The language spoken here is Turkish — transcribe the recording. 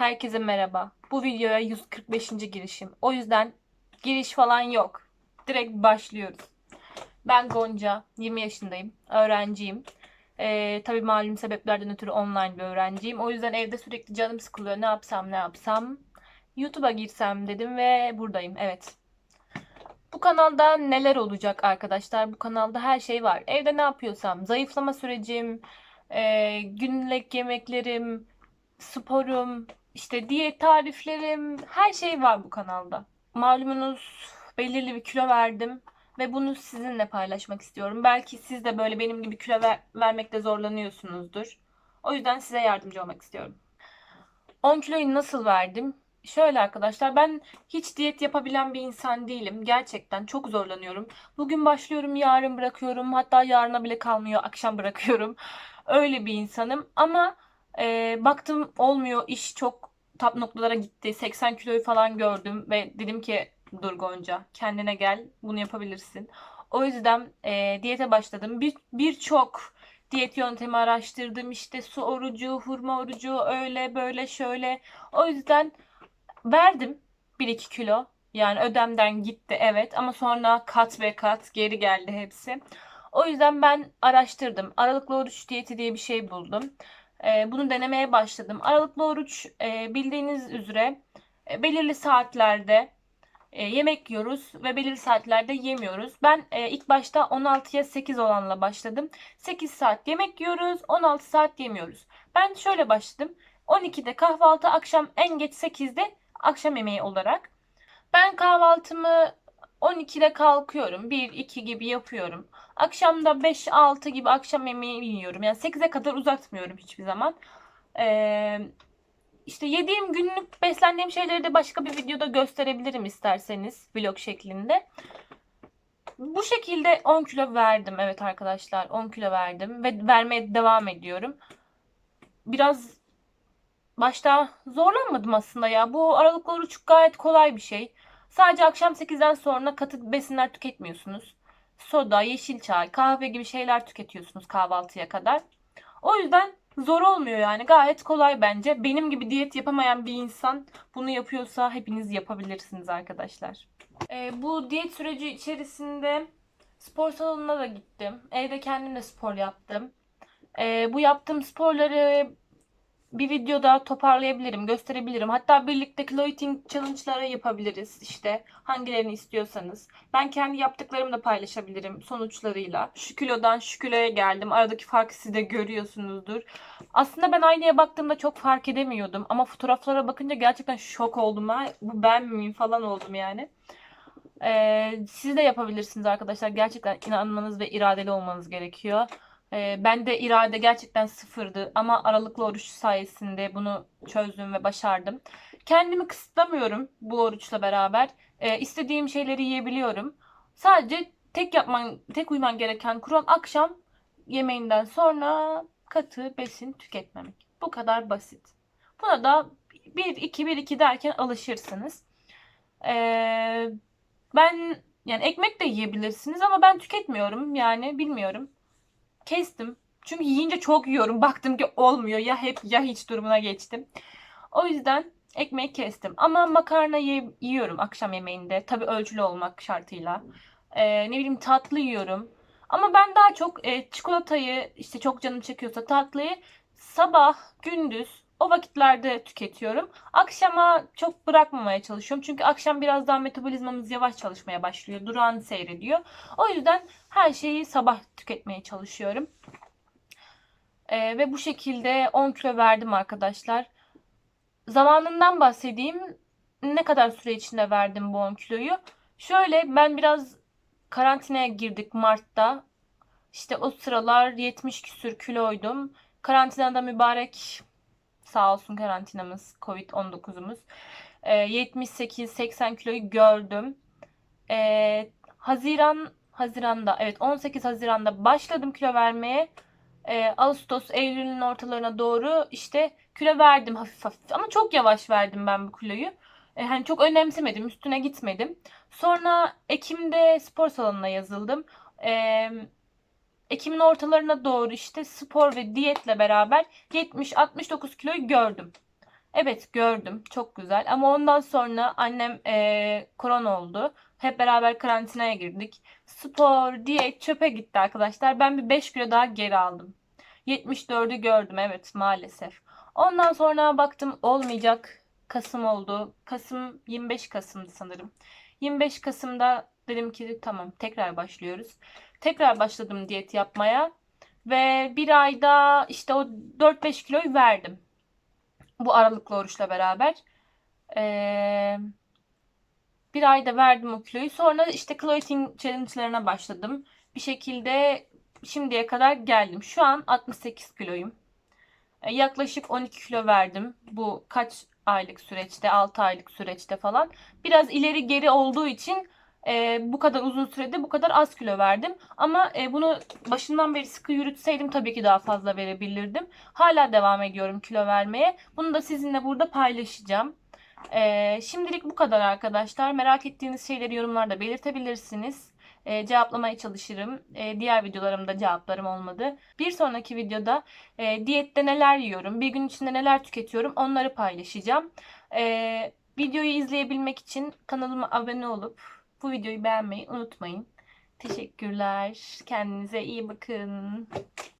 Herkese merhaba. Bu videoya 145. girişim. O yüzden giriş falan yok. Direkt başlıyoruz. Ben Gonca, 20 yaşındayım. Öğrenciyim. Ee, tabii malum sebeplerden ötürü online bir öğrenciyim. O yüzden evde sürekli canım sıkılıyor. Ne yapsam ne yapsam. YouTube'a girsem dedim ve buradayım. Evet. Bu kanalda neler olacak arkadaşlar? Bu kanalda her şey var. Evde ne yapıyorsam, zayıflama sürecim, e, günlük yemeklerim, sporum, işte diyet tariflerim, her şey var bu kanalda. Malumunuz belirli bir kilo verdim ve bunu sizinle paylaşmak istiyorum. Belki siz de böyle benim gibi kilo ver- vermekte zorlanıyorsunuzdur. O yüzden size yardımcı olmak istiyorum. 10 kiloyu nasıl verdim? Şöyle arkadaşlar ben hiç diyet yapabilen bir insan değilim. Gerçekten çok zorlanıyorum. Bugün başlıyorum, yarın bırakıyorum. Hatta yarına bile kalmıyor, akşam bırakıyorum. Öyle bir insanım ama e, baktım olmuyor, iş çok tap noktalara gitti. 80 kiloyu falan gördüm ve dedim ki dur Gonca kendine gel, bunu yapabilirsin. O yüzden e, diyete başladım. Bir birçok diyet yöntemi araştırdım. İşte su orucu, hurma orucu, öyle böyle şöyle. O yüzden verdim 1-2 kilo. Yani ödemden gitti evet ama sonra kat ve kat geri geldi hepsi. O yüzden ben araştırdım. Aralıklı oruç diyeti diye bir şey buldum. Ee, bunu denemeye başladım. Aralıklı oruç e, bildiğiniz üzere e, belirli saatlerde e, yemek yiyoruz ve belirli saatlerde yemiyoruz. Ben ilk başta 16'ya 8 olanla başladım. 8 saat yemek yiyoruz, 16 saat yemiyoruz. Ben şöyle başladım. 12'de kahvaltı, akşam en geç 8'de akşam yemeği olarak. Ben kahvaltımı 12'de kalkıyorum. 1-2 gibi yapıyorum. Akşamda 5-6 gibi akşam yemeği yiyorum. Yani 8'e kadar uzatmıyorum hiçbir zaman. Ee, işte yediğim günlük beslendiğim şeyleri de başka bir videoda gösterebilirim isterseniz vlog şeklinde. Bu şekilde 10 kilo verdim. Evet arkadaşlar 10 kilo verdim ve vermeye devam ediyorum. Biraz başta zorlanmadım aslında ya. Bu aralıklı oruç gayet kolay bir şey. Sadece akşam 8'den sonra katı besinler tüketmiyorsunuz. Soda, yeşil çay, kahve gibi şeyler tüketiyorsunuz kahvaltıya kadar. O yüzden zor olmuyor yani. Gayet kolay bence. Benim gibi diyet yapamayan bir insan bunu yapıyorsa hepiniz yapabilirsiniz arkadaşlar. Ee, bu diyet süreci içerisinde spor salonuna da gittim. Evde kendim de spor yaptım. Ee, bu yaptığım sporları bir videoda toparlayabilirim, gösterebilirim. Hatta birlikte kilo eating challenge'ları yapabiliriz işte. Hangilerini istiyorsanız. Ben kendi yaptıklarımı da paylaşabilirim sonuçlarıyla. Şu kilodan şu kiloya geldim. Aradaki farkı siz de görüyorsunuzdur. Aslında ben aynaya baktığımda çok fark edemiyordum. Ama fotoğraflara bakınca gerçekten şok oldum ha. Bu ben miyim falan oldum yani. Ee, siz de yapabilirsiniz arkadaşlar. Gerçekten inanmanız ve iradeli olmanız gerekiyor. Ee, ben de irade gerçekten sıfırdı ama aralıklı oruç sayesinde bunu çözdüm ve başardım. Kendimi kısıtlamıyorum bu oruçla beraber. Ee, istediğim şeyleri yiyebiliyorum. Sadece tek yapman, tek uyman gereken kural akşam yemeğinden sonra katı besin tüketmemek. Bu kadar basit. Buna da 1 2 1 2 derken alışırsınız. Ee, ben yani ekmek de yiyebilirsiniz ama ben tüketmiyorum yani bilmiyorum kestim. Çünkü yiyince çok yiyorum. Baktım ki olmuyor. Ya hep ya hiç durumuna geçtim. O yüzden ekmeği kestim. Ama makarna yiyorum akşam yemeğinde. Tabii ölçülü olmak şartıyla. Ee, ne bileyim tatlı yiyorum. Ama ben daha çok e, çikolatayı işte çok canım çekiyorsa tatlıyı sabah, gündüz o vakitlerde tüketiyorum. Akşama çok bırakmamaya çalışıyorum. Çünkü akşam biraz daha metabolizmamız yavaş çalışmaya başlıyor. Durağan seyrediyor. O yüzden her şeyi sabah tüketmeye çalışıyorum. Ee, ve bu şekilde 10 kilo verdim arkadaşlar. Zamanından bahsedeyim. Ne kadar süre içinde verdim bu 10 kiloyu? Şöyle ben biraz karantinaya girdik Mart'ta. İşte o sıralar 70 küsür kiloydum. Karantinada mübarek sağ olsun karantinamız Covid-19'umuz. Ee, 78-80 kiloyu gördüm. Ee, Haziran Haziran'da evet 18 Haziran'da başladım kilo vermeye. Ee, Ağustos Eylül'ün ortalarına doğru işte kilo verdim hafif hafif ama çok yavaş verdim ben bu kiloyu. Ee, hani çok önemsemedim, üstüne gitmedim. Sonra Ekim'de spor salonuna yazıldım. Ee, Ekim'in ortalarına doğru işte spor ve diyetle beraber 70-69 kiloyu gördüm. Evet gördüm. Çok güzel. Ama ondan sonra annem eee korona oldu. Hep beraber karantinaya girdik. Spor, diyet çöpe gitti arkadaşlar. Ben bir 5 kilo daha geri aldım. 74'ü gördüm evet maalesef. Ondan sonra baktım olmayacak. Kasım oldu. Kasım 25 Kasım'dı sanırım. 25 Kasım'da dedim ki tamam tekrar başlıyoruz. Tekrar başladım diyet yapmaya. Ve bir ayda işte o 4-5 kiloyu verdim. Bu aralıklı oruçla beraber. Ee, bir ayda verdim o kiloyu. Sonra işte kilo eating challenge'larına başladım. Bir şekilde şimdiye kadar geldim. Şu an 68 kiloyum. Ee, yaklaşık 12 kilo verdim. Bu kaç aylık süreçte, 6 aylık süreçte falan. Biraz ileri geri olduğu için e, bu kadar uzun sürede bu kadar az kilo verdim. Ama e, bunu başından beri sıkı yürütseydim tabii ki daha fazla verebilirdim. Hala devam ediyorum kilo vermeye. Bunu da sizinle burada paylaşacağım. Ee, şimdilik bu kadar arkadaşlar. Merak ettiğiniz şeyleri yorumlarda belirtebilirsiniz. Ee, cevaplamaya çalışırım. Ee, diğer videolarımda cevaplarım olmadı. Bir sonraki videoda e, diyette neler yiyorum, bir gün içinde neler tüketiyorum onları paylaşacağım. Ee, videoyu izleyebilmek için kanalıma abone olup bu videoyu beğenmeyi unutmayın. Teşekkürler. Kendinize iyi bakın.